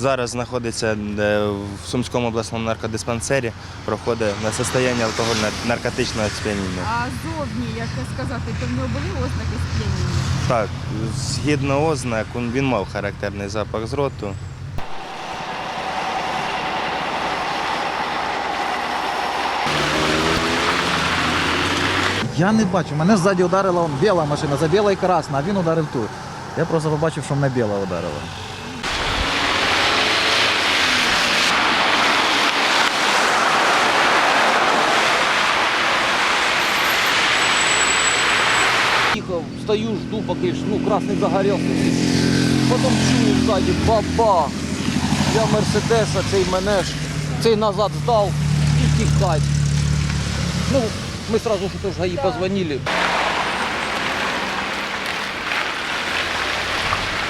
зараз знаходиться е, в Сумському обласному наркодиспансері, проходить на состояння алкогольно-наркотичного сп'яніння. А зовні, як сказати, то в нього були ознаки сп'яніння? Так, згідно ознак, він мав характерний запах з роту. Я не бачу. Мене ззаді ударила он, біла машина, за біла і красна, а він ударив тут. Я просто побачив, що мене біла ударила. Тихо, стою, жду, поки ж, ну, красный загорелся. Потім чую сзади, баба. Я Мерседеса, цей мене ж, цей назад здав і тікать. Ну, ми сразу ж теж ГАІ позвонили.